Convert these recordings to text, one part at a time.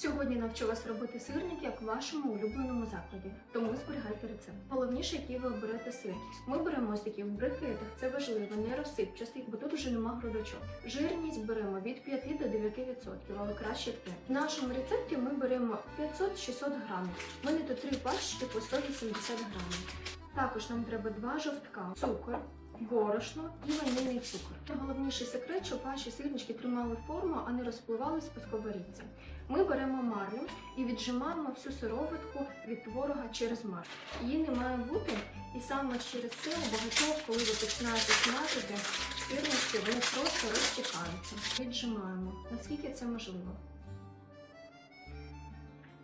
Сьогодні навчу вас робити сирники як в вашому улюбленому закладі, тому зберігайте рецепт. Головніше, який ви оберете сир. Ми беремо ось такі в брикетах, це важливо, не розсипчастий, бо тут вже нема грудочок. Жирність беремо від 5 до 9%, але краще 5. В нашому рецепті ми беремо 500-600 грамів. У мене тут три пачки по 180 грамів. Також нам треба два жовтка, цукор, борошно і ванільний цукор. Найголовніший секрет, щоб ваші сирнички тримали форму, а не розпливались по сковорідці. Ми беремо марлю і віджимаємо всю сироватку від творога через марлю. Її не має бути, і саме через це у багатьох, коли ви починаєте смажити, сирнички вони просто розтікаються. Віджимаємо, наскільки це можливо.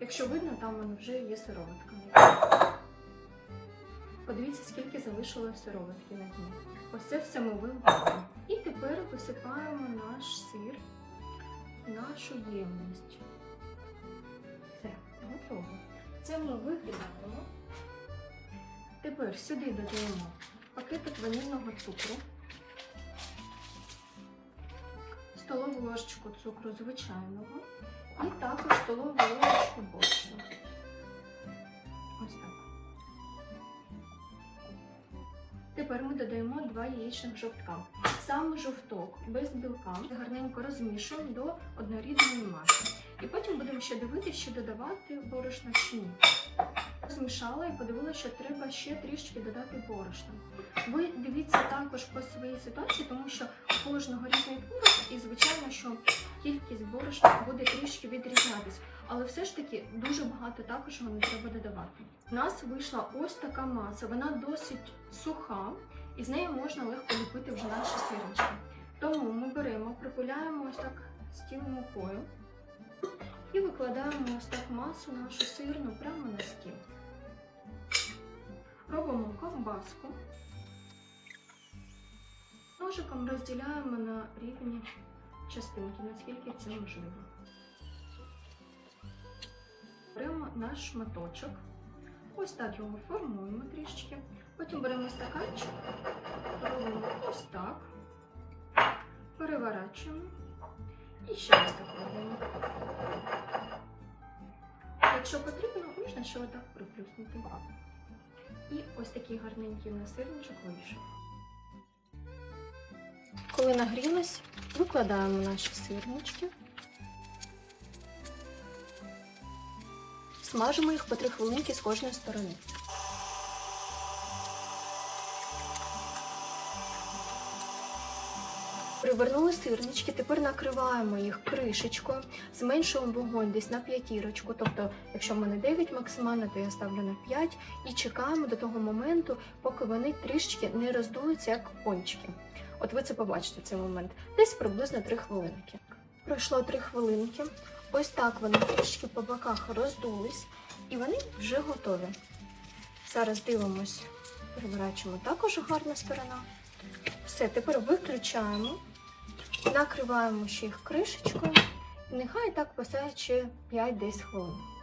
Якщо видно, там вже є сироватка. Подивіться, скільки залишилось сироватки на дні. Ось це все ми виводимо. І тепер висипаємо наш сир в нашу ємність. Все, готово. Це ми вигріваємо. Тепер сюди додаємо пакетик ванільного цукру, столову ложечку цукру звичайного і також столову ложечку борошна. Тепер ми додаємо два яєчних жовтка. Саме жовток без білка гарненько розмішуємо до однорідної маси. І потім будемо ще дивитися, чи додавати борошно чи ні. Змішала і подивилася, що треба ще трішки додати борошна. Ви дивіться також по своїй ситуації, тому що у кожного різний творог, і звичайно, що кількість борошна буде трішки відрізнятись. Але все ж таки дуже багато також не треба додавати. У нас вийшла ось така маса, вона досить суха, і з нею можна легко ліпити вже наші сирнички. Тому ми беремо, припиляємо ось так стіл мукою і викладаємо ось так масу нашу сирну прямо на стіл. Робимо ковбаску. Ножиком розділяємо на рівні частинки, наскільки це можливо. Беремо наш шматочок, ось так його формуємо трішки. Потім беремо стаканчик, робимо ось так, переворачуємо і ще раз так робимо. Якщо потрібно, можна ще отак приплюснути. І ось такий гарненький у нас сирничок вийшов. Коли нагрілось, викладаємо наші сирнички. Смажимо їх по 3 хвилинки з кожної сторони. Привернули сирнички, тепер накриваємо їх кришечкою, зменшуємо вогонь десь на п'ятірочку. Тобто, якщо в мене 9 максимально, то я ставлю на 5 і чекаємо до того моменту, поки вони трішки не роздуються як пончики. От ви це побачите цей момент. Десь приблизно 3 хвилинки. Пройшло 3 хвилинки. Ось так вони трішки по боках роздулись, і вони вже готові. Зараз дивимось, переворачуємо також гарна сторона. Все, тепер виключаємо, накриваємо ще їх кришечкою. Нехай так ще 5-10 хвилин.